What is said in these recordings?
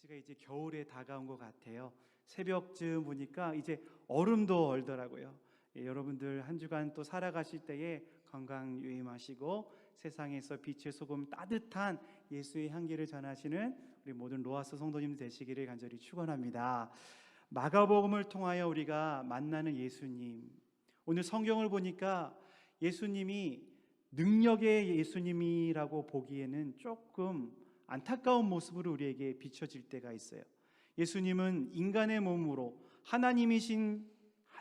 날씨가 이제 겨울에 다가온 것 같아요. 새벽쯤 보니까 이제 얼음도 얼더라고요. 예, 여러분들 한 주간 또 살아가실 때에 건강 유의하시고 세상에서 빛의 소금 따뜻한 예수의 향기를 전하시는 우리 모든 로아스 성도님 되시기를 간절히 축원합니다. 마가복음을 통하여 우리가 만나는 예수님. 오늘 성경을 보니까 예수님이 능력의 예수님이라고 보기에는 조금 안타까운 모습으로 우리에게 비춰질 때가 있어요. 예수님은 인간의 몸으로 하나님이신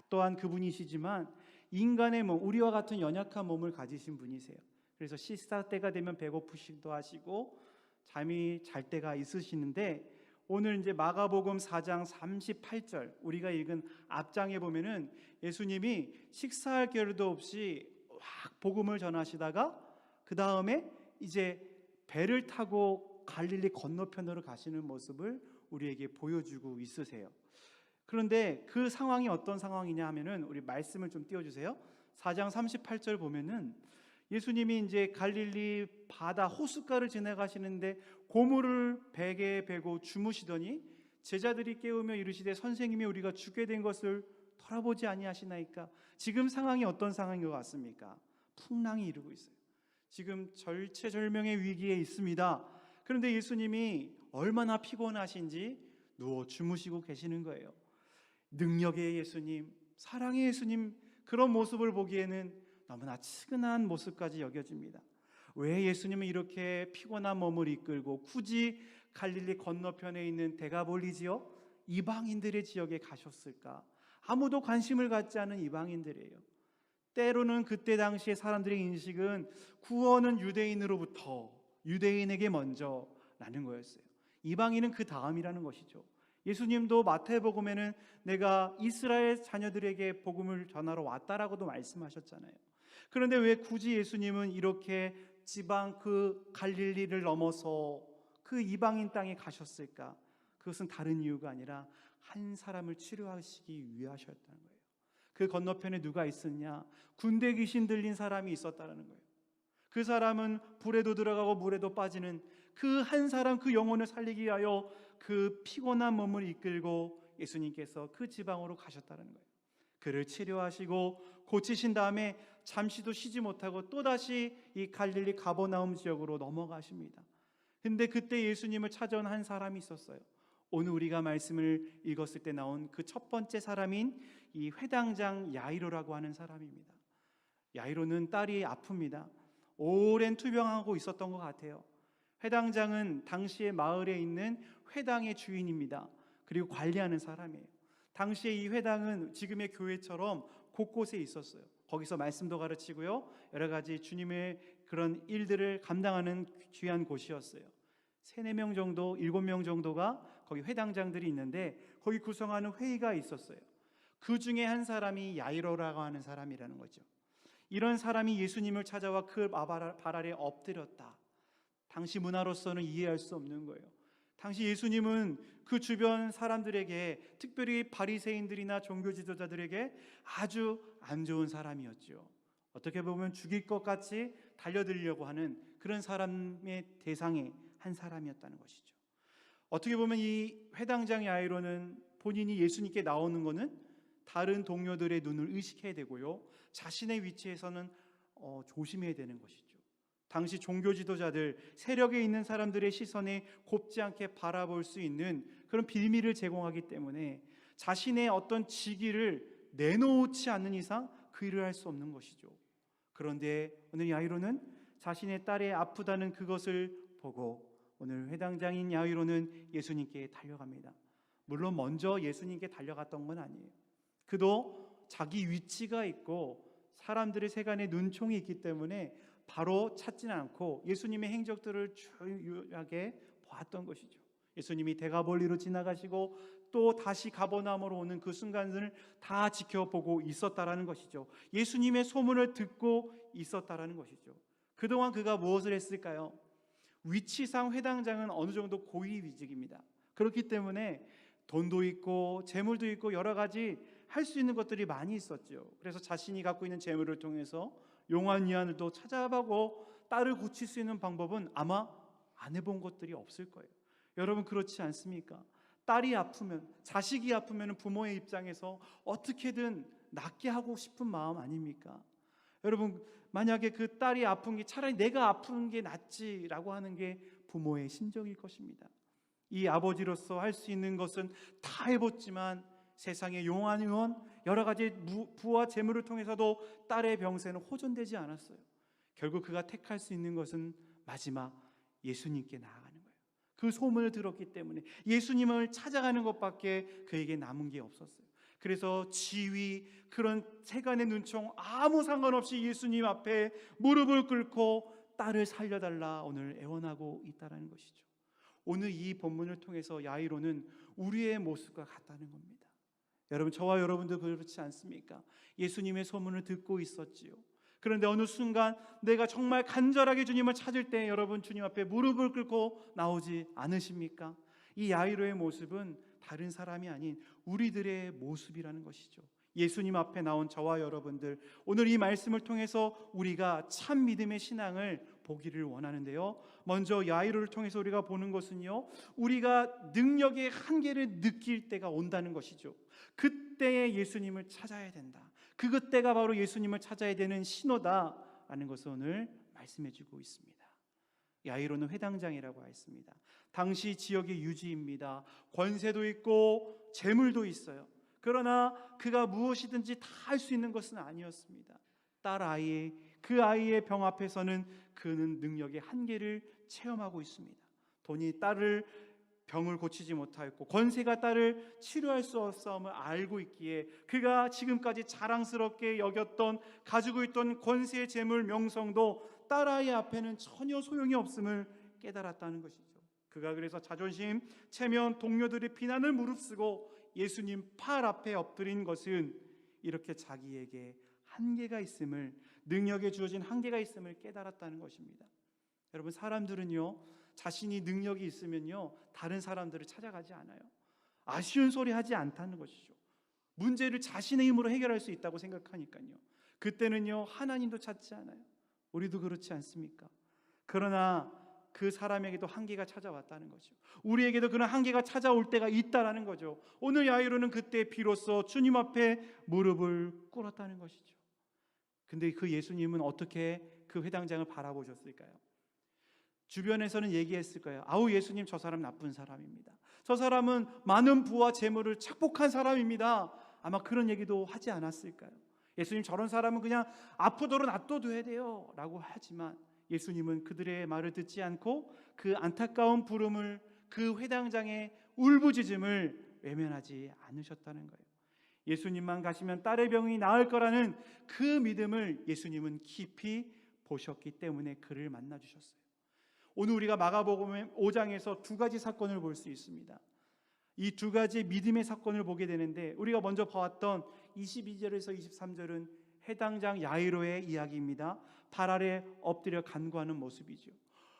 또한 그분이시지만 인간의 몸, 우리와 같은 연약한 몸을 가지신 분이세요. 그래서 식사 때가 되면 배고프시기도 하시고 잠이 잘 때가 있으시는데 오늘 이제 마가복음 4장 38절 우리가 읽은 앞장에 보면은 예수님이 식사할 겨를도 없이 확 복음을 전하시다가 그 다음에 이제 배를 타고 갈릴리 건너편으로 가시는 모습을 우리에게 보여주고 있으세요. 그런데 그 상황이 어떤 상황이냐 하면은 우리 말씀을 좀 띄워 주세요. 4장 38절 보면은 예수님이 이제 갈릴리 바다 호숫가를 지나가시는데 고물을 베게 베고 주무시더니 제자들이 깨우며 이르시되 선생님이 우리가 죽게 된 것을 돌아보지 아니하시나이까 지금 상황이 어떤 상황인 것 같습니까? 풍랑이 이르고 있어요. 지금 절체절명의 위기에 있습니다. 그런데 예수님이 얼마나 피곤하신지 누워 주무시고 계시는 거예요. 능력의 예수님, 사랑의 예수님 그런 모습을 보기에는 너무나 측은한 모습까지 여겨집니다. 왜 예수님은 이렇게 피곤한 몸을 이끌고 굳이 갈릴리 건너편에 있는 데가볼리지요? 이방인들의 지역에 가셨을까? 아무도 관심을 갖지 않은 이방인들이에요. 때로는 그때 당시에 사람들의 인식은 구원은 유대인으로부터 유대인에게 먼저라는 거였어요. 이방인은 그 다음이라는 것이죠. 예수님도 마태복음에는 내가 이스라엘 자녀들에게 복음을 전하러 왔다라고도 말씀하셨잖아요. 그런데 왜 굳이 예수님은 이렇게 지방 그 갈릴리를 넘어서 그 이방인 땅에 가셨을까? 그것은 다른 이유가 아니라 한 사람을 치료하시기 위하셨다는 거예요. 그 건너편에 누가 있었냐? 군대 귀신 들린 사람이 있었다는 거예요. 그 사람은 불에도 들어가고 물에도 빠지는 그 한 사람 그 영혼을 살리기 위하여 그 피곤한 몸을 이끌고 예수님께서 그 지방으로 가셨다는 거예요. 그를 치료하시고 고치신 다음에 잠시도 쉬지 못하고 또다시 이 갈릴리 가버나움 지역으로 넘어가십니다. 근데 그때 예수님을 찾아온 한 사람이 있었어요. 오늘 우리가 말씀을 읽었을 때 나온 그 첫 번째 사람인 이 회당장 야이로라고 하는 사람입니다. 야이로는 딸이 아픕니다. 오랜 투병하고 있었던 것 같아요. 회당장은 당시의 마을에 있는 회당의 주인입니다. 그리고 관리하는 사람이에요. 당시에 이 회당은 지금의 교회처럼 곳곳에 있었어요. 거기서 말씀도 가르치고요. 여러 가지 주님의 그런 일들을 감당하는 귀한 곳이었어요. 세네 명 정도, 일곱 명 정도가 거기 회당장들이 있는데 거기 구성하는 회의가 있었어요. 그 중에 한 사람이 야이로라고 하는 사람이라는 거죠. 이런 사람이 예수님을 찾아와 그 발 아래 엎드렸다. 당시 문화로서는 이해할 수 없는 거예요. 당시 예수님은 그 주변 사람들에게 특별히 바리새인들이나 종교 지도자들에게 아주 안 좋은 사람이었죠. 어떻게 보면 죽일 것 같이 달려들려고 하는 그런 사람의 대상의 한 사람이었다는 것이죠. 어떻게 보면 이 회당장 야이로는 본인이 예수님께 나오는 것은 다른 동료들의 눈을 의식해야 되고요. 자신의 위치에서는 어, 조심해야 되는 것이죠. 당시 종교 지도자들, 세력에 있는 사람들의 시선에 곱지 않게 바라볼 수 있는 그런 빌미를 제공하기 때문에 자신의 어떤 직위를 내놓지 않는 이상 그 일을 할 수 없는 것이죠. 그런데 오늘 야이로는 자신의 딸의 아프다는 그것을 보고 오늘 회당장인 야이로는 예수님께 달려갑니다. 물론 먼저 예수님께 달려갔던 건 아니에요. 그도 자기 위치가 있고 사람들의 세간에 눈총이 있기 때문에 바로 찾지는 않고 예수님의 행적들을 주요하게 보았던 것이죠. 예수님이 대가볼리로 지나가시고 또 다시 가버나움으로 오는 그 순간을 다 지켜보고 있었다라는 것이죠. 예수님의 소문을 듣고 있었다라는 것이죠. 그동안 그가 무엇을 했을까요? 위치상 회당장은 어느 정도 고위 위직입니다. 그렇기 때문에 돈도 있고 재물도 있고 여러 가지 할 수 있는 것들이 많이 있었죠. 그래서 자신이 갖고 있는 재물을 통해서 용한 이안을 또 찾아보고 딸을 고칠 수 있는 방법은 아마 안 해본 것들이 없을 거예요. 여러분 그렇지 않습니까? 딸이 아프면 자식이 아프면 부모의 입장에서 어떻게든 낫게 하고 싶은 마음 아닙니까? 여러분 만약에 그 딸이 아픈 게 차라리 내가 아픈 게 낫지라고 하는 게 부모의 심정일 것입니다. 이 아버지로서 할 수 있는 것은 다 해봤지만 세상의 용한 의원 여러 가지 무- 부와 재물을 통해서도 딸의 병세는 호전되지 않았어요. 결국 그가 택할 수 있는 것은 마지막 예수님께 나아가는 거예요. 그 소문을 들었기 때문에 예수님을 찾아가는 것밖에 그에게 남은 게 없었어요. 그래서 지위 그런 세간의 눈총 아무 상관없이 예수님 앞에 무릎을 꿇고 딸을 살려달라 오늘 애원하고 있다라는 것이죠. 오늘 이 본문을 통해서 야이로는 우리의 모습과 같다는 겁니다. 여러분 저와 여러분도 그렇지 않습니까? 예수님의 소문을 듣고 있었지요. 그런데 어느 순간 내가 정말 간절하게 주님을 찾을 때 여러분 주님 앞에 무릎을 꿇고 나오지 않으십니까? 이 야이로의 모습은 다른 사람이 아닌 우리들의 모습이라는 것이죠. 예수님 앞에 나온 저와 여러분들 오늘 이 말씀을 통해서 우리가 참 믿음의 신앙을 보기를 원하는데요. 먼저 야이로를 통해서 우리가 보는 것은요. 우리가 능력의 한계를 느낄 때가 온다는 것이죠. 그때에 예수님을 찾아야 된다. 그 그때가 바로 예수님을 찾아야 되는 신호다라는 것을 오늘 말씀해 주고 있습니다. 야이로는 회당장이라고 했습니다. 당시 지역의 유지입니다. 권세도 있고 재물도 있어요. 그러나 그가 무엇이든지 다 할 수 있는 것은 아니었습니다. 딸 아이의 그 아이의 병 앞에서는 그는 능력의 한계를 체험하고 있습니다. 돈이 딸을 병을 고치지 못하였고 권세가 딸을 치료할 수 없음을 알고 있기에 그가 지금까지 자랑스럽게 여겼던 가지고 있던 권세 재물 명성도 딸아이 앞에는 전혀 소용이 없음을 깨달았다는 것이죠. 그가 그래서 자존심 체면 동료들의 비난을 무릅쓰고 예수님 팔 앞에 엎드린 것은 이렇게 자기에게 한계가 있음을 능력에 주어진 한계가 있음을 깨달았다는 것입니다. 여러분 사람들은요 자신이 능력이 있으면요 다른 사람들을 찾아가지 않아요. 아쉬운 소리 하지 않다는 것이죠. 문제를 자신의 힘으로 해결할 수 있다고 생각하니까요. 그때는요 하나님도 찾지 않아요. 우리도 그렇지 않습니까? 그러나 그 사람에게도 한계가 찾아왔다는 거죠. 우리에게도 그런 한계가 찾아올 때가 있다라는 거죠. 오늘 야이로는 그때 비로소 주님 앞에 무릎을 꿇었다는 것이죠. 근데 그 예수님은 어떻게 그 회당장을 바라보셨을까요? 주변에서는 얘기했을 거예요. 아우 예수님 저 사람 나쁜 사람입니다. 저 사람은 많은 부와 재물을 착복한 사람입니다. 아마 그런 얘기도 하지 않았을까요? 예수님 저런 사람은 그냥 아프도록 놔둬둬야 돼요. 라고 하지만 예수님은 그들의 말을 듣지 않고 그 안타까운 부름을 그 회당장의 울부짖음을 외면하지 않으셨다는 거예요. 예수님만 가시면 딸의 병이 나을 거라는 그 믿음을 예수님은 깊이 보셨기 때문에 그를 만나 주셨어요. 오늘 우리가 마가복음 5장에서 두 가지 사건을 볼 수 있습니다. 이 두 가지 믿음의 사건을 보게 되는데 우리가 먼저 봐왔던 22절에서 23절은 해당장 야이로의 이야기입니다. 발 아래 엎드려 간구하는 모습이죠.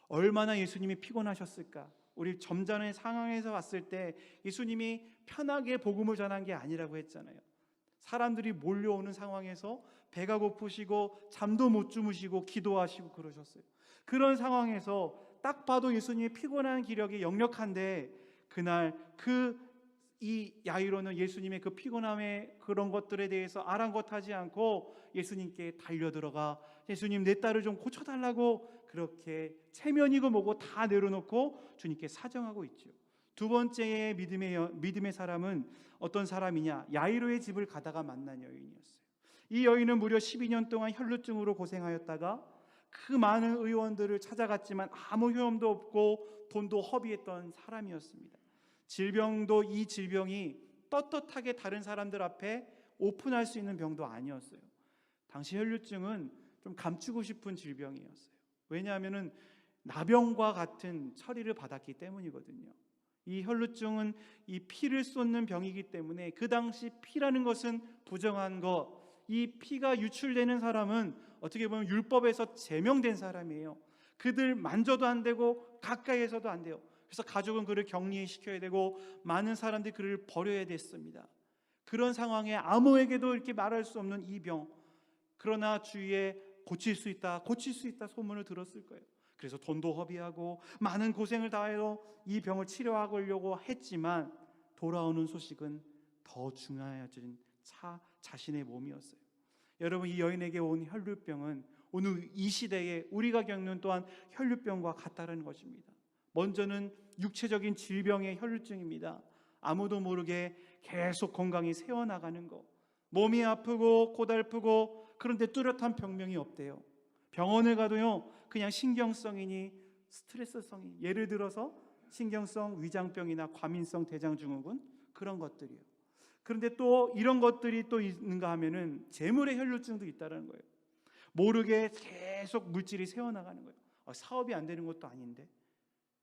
얼마나 예수님이 피곤하셨을까? 우리 점잖은 상황에서 봤을 때 예수님이 편하게 복음을 전한 게 아니라고 했잖아요. 사람들이 몰려오는 상황에서 배가 고프시고 잠도 못 주무시고 기도하시고 그러셨어요. 그런 상황에서 딱 봐도 예수님이 피곤한 기력이 역력한데 그날 그 이 야이로는 예수님의 그 피곤함의 그런 것들에 대해서 아랑곳하지 않고 예수님께 달려 들어가 예수님 내 딸을 좀 고쳐달라고 그렇게 체면이고 뭐고 다 내려놓고 주님께 사정하고 있죠. 두 번째의 믿음의 여- 믿음의 사람은 어떤 사람이냐? 야이로의 집을 가다가 만난 여인이었어요. 이 여인은 무려 12년 동안 혈루증으로 고생하였다가 그 많은 의원들을 찾아갔지만 아무 효험도 없고 돈도 허비했던 사람이었습니다. 질병도 이 질병이 떳떳하게 다른 사람들 앞에 오픈할 수 있는 병도 아니었어요. 당시 혈류증은 좀 감추고 싶은 질병이었어요. 왜냐하면은 나병과 같은 처리를 받았기 때문이거든요. 이 혈루증은 이 피를 쏟는 병이기 때문에 그 당시 피라는 것은 부정한 것, 이 피가 유출되는 사람은 어떻게 보면 율법에서 제명된 사람이에요. 그들 만져도 안 되고 가까이에서도 안 돼요. 그래서 가족은 그를 격리시켜야 되고 많은 사람들이 그를 버려야 됐습니다. 그런 상황에 아무에게도 이렇게 말할 수 없는 이 병. 그러나 주위에 고칠 수 있다, 고칠 수 있다 소문을 들었을 거예요. 그래서 돈도 허비하고 많은 고생을 다해서 이 병을 치료하려고 했지만 돌아오는 소식은 더 중요해진 차 자신의 몸이었어요. 여러분 이 여인에게 온 혈류병은 오늘 이 시대에 우리가 겪는 또한 혈류병과 같다는 것입니다. 먼저는 육체적인 질병의 혈류증입니다. 아무도 모르게 계속 건강이 새어나가는 거. 몸이 아프고 고달프고 그런데 뚜렷한 병명이 없대요. 병원을 가도요. 그냥 신경성이니 스트레스성이 예를 들어서 신경성 위장병이나 과민성 대장증후군 그런 것들이요. 그런데 또 이런 것들이 또 있는가 하면은 재물의 혈류증도 있다는 거예요. 모르게 계속 물질이 새어나가는 거예요. 어, 사업이 안 되는 것도 아닌데.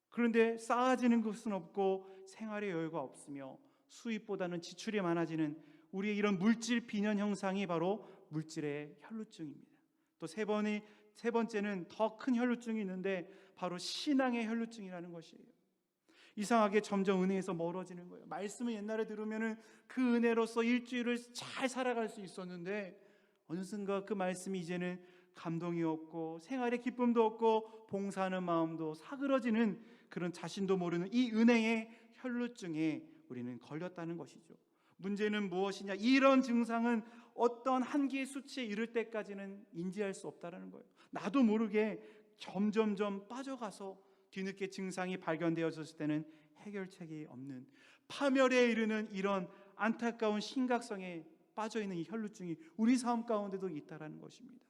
그런데 쌓아지는 것은 없고 생활의 여유가 없으며 수입보다는 지출이 많아지는 우리의 이런 물질 빈현 형상이 바로 물질의 혈루증입니다. 또 세 번이 세 번째는 더 큰 혈루증이 있는데 바로 신앙의 혈루증이라는 것이에요. 이상하게 점점 은혜에서 멀어지는 거예요. 말씀을 옛날에 들으면은 그 은혜로서 일주일을 잘 살아갈 수 있었는데 어느 순간 그 말씀이 이제는 감동이 없고 생활의 기쁨도 없고 봉사하는 마음도 사그러지는 그런 자신도 모르는 이 은혜의 혈루증에 우리는 걸렸다는 것이죠. 문제는 무엇이냐? 이런 증상은 어떤 한계의 수치에 이를 때까지는 인지할 수 없다라는 거예요. 나도 모르게 점점점 빠져가서 뒤늦게 증상이 발견되었을 때는 해결책이 없는 파멸에 이르는 이런 안타까운 심각성에 빠져 있는 이 혈루증이 우리 삶 가운데도 있다라는 것입니다.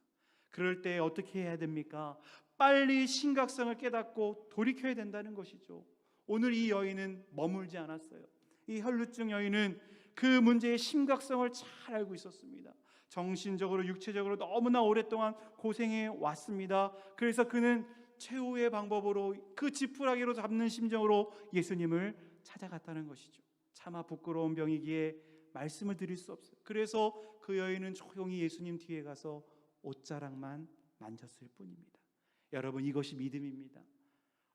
그럴 때 어떻게 해야 됩니까? 빨리 심각성을 깨닫고 돌이켜야 된다는 것이죠. 오늘 이 여인은 머물지 않았어요. 이 혈루증 여인은 그 문제의 심각성을 잘 알고 있었습니다. 정신적으로 육체적으로 너무나 오랫동안 고생해 왔습니다. 그래서 그는 최후의 방법으로 그 지푸라기로 잡는 심정으로 예수님을 찾아갔다는 것이죠. 차마 부끄러운 병이기에 말씀을 드릴 수 없어요. 그래서 그 여인은 조용히 예수님 뒤에 가서 옷자락만 만졌을 뿐입니다. 여러분 이것이 믿음입니다.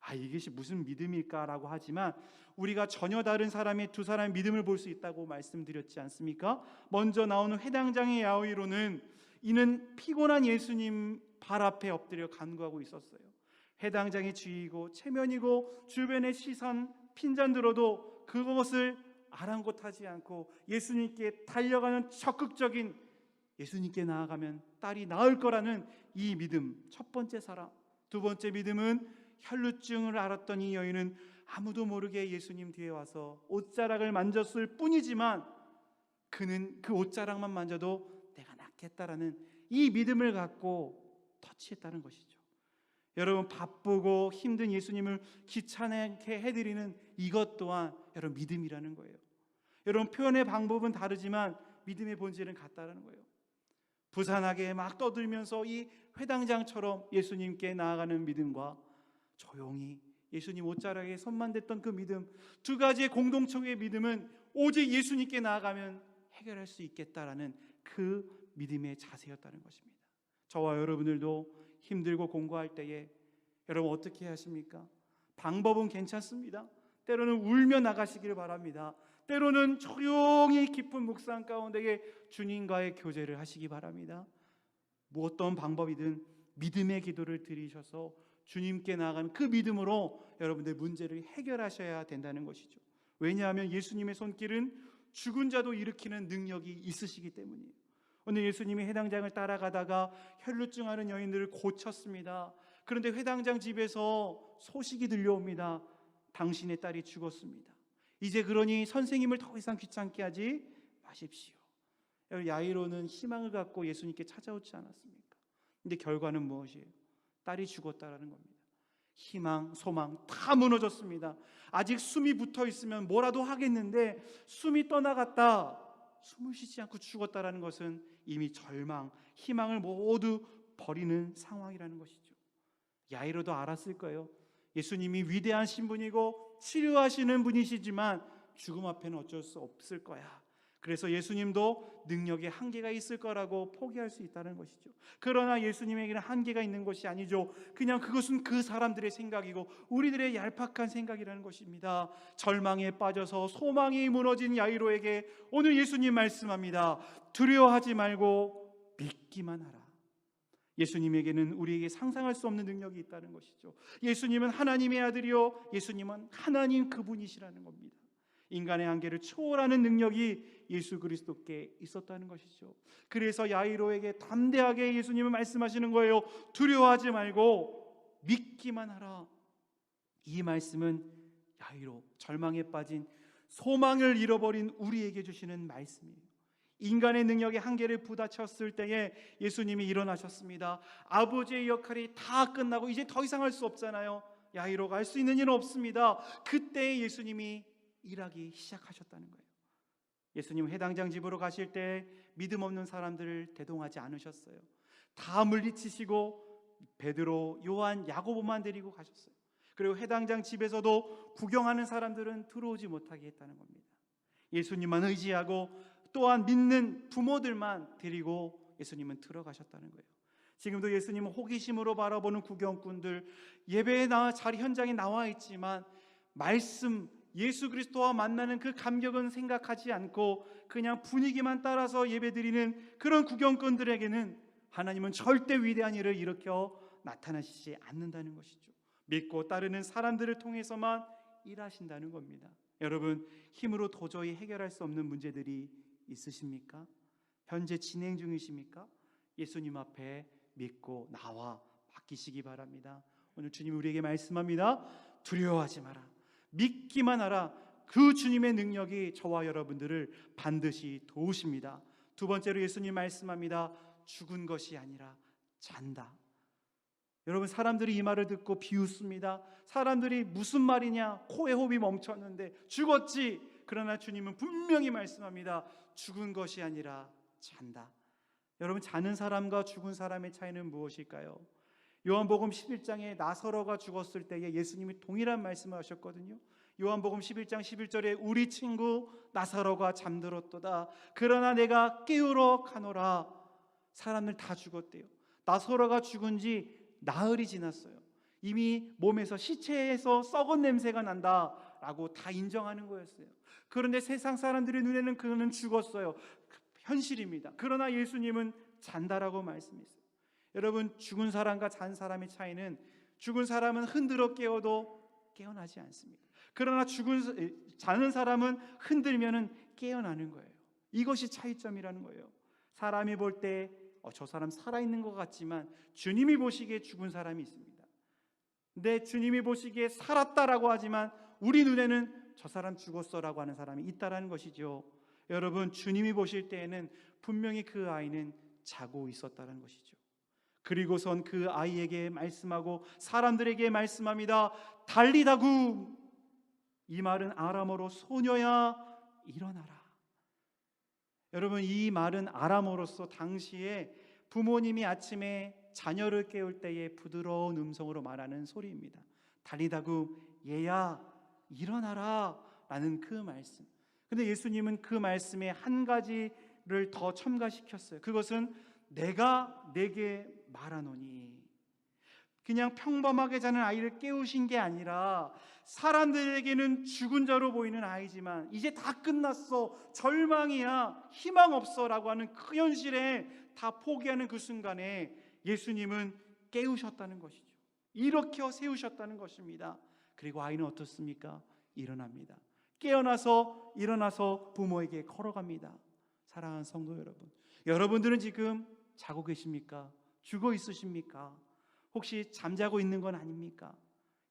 아 이것이 무슨 믿음일까라고 하지만 우리가 전혀 다른 사람의 두 사람의 믿음을 볼 수 있다고 말씀드렸지 않습니까? 먼저 나오는 회당장의 야위로는 이는 피곤한 예수님 발 앞에 엎드려 간구하고 있었어요. 해당장이 쥐이고 체면이고 주변의 시선 핀잔 들어도 그것을 아랑곳하지 않고 예수님께 달려가는 적극적인 예수님께 나아가면 딸이 나을 거라는 이 믿음 첫 번째 사람 두 번째 믿음은 혈루증을 알았던 이 여인은 아무도 모르게 예수님 뒤에 와서 옷자락을 만졌을 뿐이지만 그는 그 옷자락만 만져도 내가 낫겠다라는 이 믿음을 갖고 터치했다는 것이죠. 여러분 바쁘고 힘든 예수님을 귀찮게 해드리는 이것 또한 여러분 믿음이라는 거예요. 여러분 표현의 방법은 다르지만 믿음의 본질은 같다라는 거예요. 부산하게 막 떠들면서 이 회당장처럼 예수님께 나아가는 믿음과 조용히 예수님 옷자락에 손만 댔던 그 믿음 두 가지의 공동체의 믿음은 오직 예수님께 나아가면 해결할 수 있겠다라는 그 믿음의 자세였다는 것입니다. 저와 여러분들도 힘들고 공부할 때에 여러분 어떻게 하십니까? 방법은 괜찮습니다. 때로는 울며 나가시기를 바랍니다. 때로는 조용히 깊은 묵상 가운데에 주님과의 교제를 하시기 바랍니다. 뭐 어떤 방법이든 믿음의 기도를 드리셔서 주님께 나아가는 그 믿음으로 여러분들 문제를 해결하셔야 된다는 것이죠. 왜냐하면 예수님의 손길은 죽은 자도 일으키는 능력이 있으시기 때문이에요. 오늘 예수님이 회당장을 따라가다가 혈루증 하는 여인들을 고쳤습니다. 그런데 회당장 집에서 소식이 들려옵니다. 당신의 딸이 죽었습니다. 이제 그러니 선생님을 더 이상 귀찮게 하지 마십시오. 야이로는 희망을 갖고 예수님께 찾아오지 않았습니까? 근데 결과는 무엇이에요? 딸이 죽었다라는 겁니다. 희망, 소망 다 무너졌습니다. 아직 숨이 붙어 있으면 뭐라도 하겠는데 숨이 떠나갔다. 숨을 쉬지 않고 죽었다라는 것은 이미 절망, 희망을 모두 버리는 상황이라는 것이죠. 야이로도 알았을 거예요. 예수님이 위대한 신분이고 치료하시는 분이시지만 죽음 앞에는 어쩔 수 없을 거야. 그래서 예수님도 능력에 한계가 있을 거라고 포기할 수 있다는 것이죠. 그러나 예수님에게는 한계가 있는 것이 아니죠. 그냥 그것은 그 사람들의 생각이고 우리들의 얄팍한 생각이라는 것입니다. 절망에 빠져서 소망이 무너진 야이로에게 오늘 예수님 말씀합니다. 두려워하지 말고 믿기만 하라. 예수님에게는 우리에게 상상할 수 없는 능력이 있다는 것이죠. 예수님은 하나님의 아들이요. 예수님은 하나님 그분이시라는 겁니다. 인간의 한계를 초월하는 능력이 예수 그리스도께 있었다는 것이죠. 그래서 야이로에게 담대하게 예수님은 말씀하시는 거예요. 두려워하지 말고 믿기만 하라. 이 말씀은 야이로 절망에 빠진 소망을 잃어버린 우리에게 주시는 말씀이에요. 인간의 능력의 한계를 부딪혔을 때에 예수님이 일어나셨습니다. 아버지의 역할이 다 끝나고 이제 더 이상 할 수 없잖아요. 야이로가 할 수 있는 일은 없습니다. 그때 예수님이 일하기 시작하셨다는 거예요. 예수님 해당장 집으로 가실 때 믿음 없는 사람들을 대동하지 않으셨어요. 다 물리치시고 베드로, 요한, 야고보만 데리고 가셨어요. 그리고 해당장 집에서도 구경하는 사람들은 들어오지 못하게 했다는 겁니다. 예수님만 의지하고 또한 믿는 부모들만 데리고 예수님은 들어가셨다는 거예요. 지금도 예수님은 호기심으로 바라보는 구경꾼들 예배에 나 자리 현장에 나와 있지만 말씀 예수 그리스도와 만나는 그 감격은 생각하지 않고 그냥 분위기만 따라서 예배드리는 그런 구경꾼들에게는 하나님은 절대 위대한 일을 일으켜 나타나시지 않는다는 것이죠. 믿고 따르는 사람들을 통해서만 일하신다는 겁니다. 여러분 힘으로 도저히 해결할 수 없는 문제들이 있으십니까? 현재 진행 중이십니까? 예수님 앞에 믿고 나와 맡기시기 바랍니다. 오늘 주님 우리에게 말씀합니다. 두려워하지 마라. 믿기만 하라. 그 주님의 능력이 저와 여러분들을 반드시 도우십니다. 두 번째로 예수님 말씀합니다. 죽은 것이 아니라 잔다. 여러분 사람들이 이 말을 듣고 비웃습니다. 사람들이 무슨 말이냐? 코에 호흡이 멈췄는데 죽었지. 그러나 주님은 분명히 말씀합니다. 죽은 것이 아니라 잔다. 여러분 자는 사람과 죽은 사람의 차이는 무엇일까요? 요한복음 11장에 나서로가 죽었을 때에 예수님이 동일한 말씀을 하셨거든요. 요한복음 11장 11절에 우리 친구 나사로가 잠들었도다. 그러나 내가 깨우러 가노라. 사람들 다 죽었대요. 나사로가 죽은 지 나흘이 지났어요. 이미 몸에서 시체에서 썩은 냄새가 난다라고 다 인정하는 거였어요. 그런데 세상 사람들의 눈에는 그는 죽었어요. 현실입니다. 그러나 예수님은 잔다라고 말씀했어요. 여러분 죽은 사람과 잔 사람의 차이는 죽은 사람은 흔들어 깨워도 깨어나지 않습니다. 그러나 죽은 자는 사람은 흔들면은 깨어나는 거예요. 이것이 차이점이라는 거예요. 사람이 볼 때 저 사람 살아 있는 것 같지만 주님이 보시기에 죽은 사람이 있습니다. 근데 주님이 보시기에 살았다라고 하지만 우리 눈에는 저 사람 죽었어라고 하는 사람이 있다라는 것이죠. 여러분 주님이 보실 때에는 분명히 그 아이는 자고 있었다는 것이죠. 그리고선 그 아이에게 말씀하고 사람들에게 말씀합니다. 달리다구 이 말은 아람어로 소녀야 일어나라. 여러분 이 말은 아람어로서 당시에 부모님이 아침에 자녀를 깨울 때에 부드러운 음성으로 말하는 소리입니다. 달리다구 얘야 일어나라 라는 그 말씀. 근데 예수님은 그 말씀에 한 가지를 더 첨가시켰어요. 그것은 내가 내게 말하노니 그냥 평범하게 자는 아이를 깨우신 게 아니라 사람들에게는 죽은 자로 보이는 아이지만 이제 다 끝났어 절망이야 희망 없어라고 하는 그 현실에 다 포기하는 그 순간에 예수님은 깨우셨다는 것이죠. 일으켜 세우셨다는 것입니다. 그리고 아이는 어떻습니까? 일어납니다. 깨어나서 일어나서 부모에게 걸어갑니다. 사랑하는 성도 여러분, 여러분들은 지금 자고 계십니까? 죽어 있으십니까? 혹시 잠자고 있는 건 아닙니까?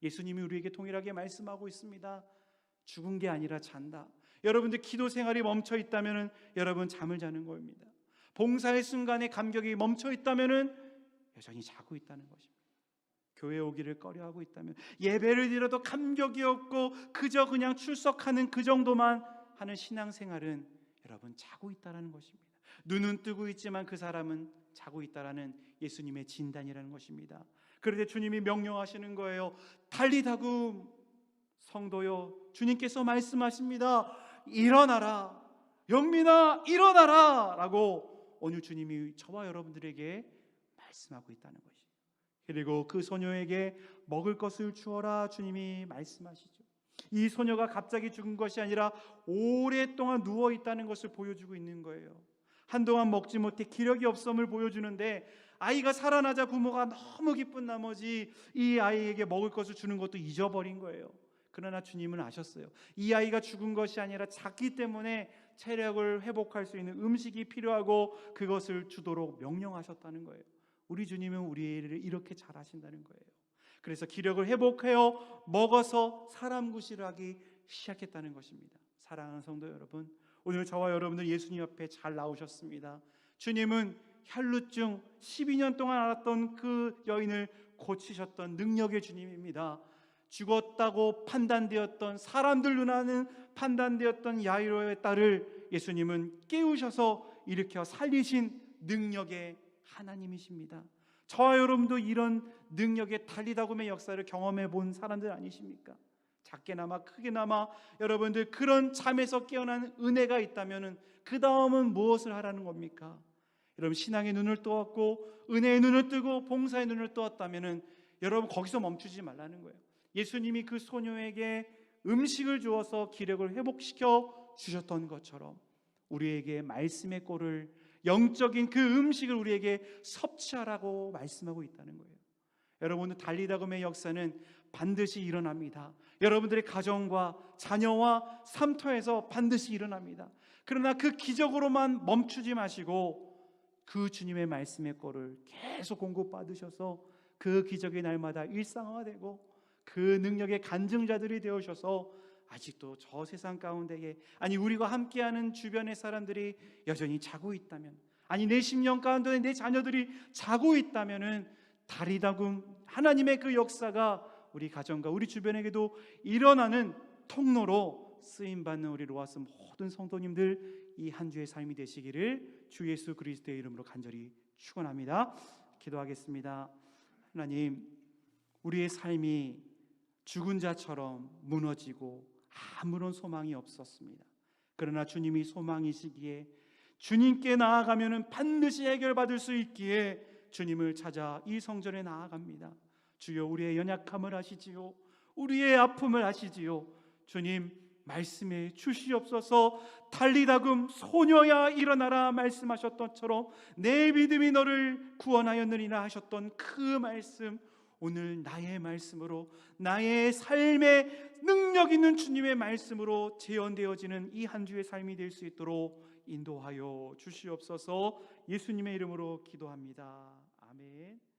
예수님이 우리에게 동일하게 말씀하고 있습니다. 죽은 게 아니라 잔다. 여러분들 기도 생활이 멈춰 있다면 여러분 잠을 자는 겁니다. 봉사의 순간에 감격이 멈춰 있다면 여전히 자고 있다는 것입니다. 교회 오기를 꺼려하고 있다면 예배를 드려도 감격이 없고 그저 그냥 출석하는 그 정도만 하는 신앙생활은 여러분 자고 있다는 것입니다. 눈은 뜨고 있지만 그 사람은 자고 있다라는 예수님의 진단이라는 것입니다. 그런데 주님이 명령하시는 거예요. 달리다구 성도요. 주님께서 말씀하십니다. 일어나라. 영민아 일어나라 라고 오늘 주님이 저와 여러분들에게 말씀하고 있다는 것이죠. 그리고 그 소녀에게 먹을 것을 주어라 주님이 말씀하시죠. 이 소녀가 갑자기 죽은 것이 아니라 오랫동안 누워 있다는 것을 보여주고 있는 거예요. 한동안 먹지 못해 기력이 없음을 보여주는데 아이가 살아나자 부모가 너무 기쁜 나머지 이 아이에게 먹을 것을 주는 것도 잊어버린 거예요. 그러나 주님은 아셨어요. 이 아이가 죽은 것이 아니라 작기 때문에 체력을 회복할 수 있는 음식이 필요하고 그것을 주도록 명령하셨다는 거예요. 우리 주님은 우리를 이렇게 잘 하신다는 거예요. 그래서 기력을 회복하여 먹어서 사람 구실을 하기 시작했다는 것입니다. 사랑하는 성도 여러분, 오늘 저와 여러분들 예수님 앞에 잘 나오셨습니다. 주님은 혈루증 12년 동안 앓았던 그 여인을 고치셨던 능력의 주님입니다. 죽었다고 판단되었던 사람들 눈에는 판단되었던 야이로의 딸을 예수님은 깨우셔서 일으켜 살리신 능력의 하나님이십니다. 저와 여러분도 이런 능력의 달리다금의 역사를 경험해 본 사람들 아니십니까? 작게나마 크게나마 여러분들 그런 잠에서 깨어난 은혜가 있다면은 그 다음은 무엇을 하라는 겁니까? 여러분 신앙의 눈을 떠왔고 은혜의 눈을 뜨고 봉사의 눈을 떠왔다면은 여러분 거기서 멈추지 말라는 거예요. 예수님이 그 소녀에게 음식을 주어서 기력을 회복시켜 주셨던 것처럼 우리에게 말씀의 꼴을 영적인 그 음식을 우리에게 섭취하라고 말씀하고 있다는 거예요. 여러분들 달리다금의 역사는 반드시 일어납니다. 여러분들의 가정과 자녀와 삼터에서 반드시 일어납니다. 그러나 그 기적으로만 멈추지 마시고 그 주님의 말씀의 꼴을 계속 공급받으셔서 그 기적의 날마다 일상화되고 그 능력의 간증자들이 되어셔서 아직도 저 세상 가운데에 아니 우리가 함께하는 주변의 사람들이 여전히 자고 있다면 아니 내 심령 가운데 내 자녀들이 자고 있다면은 다리다금 하나님의 그 역사가 우리 가정과 우리 주변에게도 일어나는 통로로 쓰임 받는 우리 로아스 모든 성도님들 이 한 주의 삶이 되시기를 주 예수 그리스도의 이름으로 간절히 축원합니다. 기도하겠습니다. 하나님 우리의 삶이 죽은 자처럼 무너지고 아무런 소망이 없었습니다. 그러나 주님이 소망이시기에 주님께 나아가면은 반드시 해결받을 수 있기에 주님을 찾아 이 성전에 나아갑니다. 주여 우리의 연약함을 아시지요. 우리의 아픔을 아시지요. 주님 말씀해 주시옵소서 달리다금 소녀야 일어나라 말씀하셨던처럼 내 믿음이 너를 구원하였느니라 하셨던 그 말씀 오늘 나의 말씀으로 나의 삶의 능력 있는 주님의 말씀으로 재현되어지는 이 한 주의 삶이 될 수 있도록 인도하여 주시옵소서 예수님의 이름으로 기도합니다. 아멘.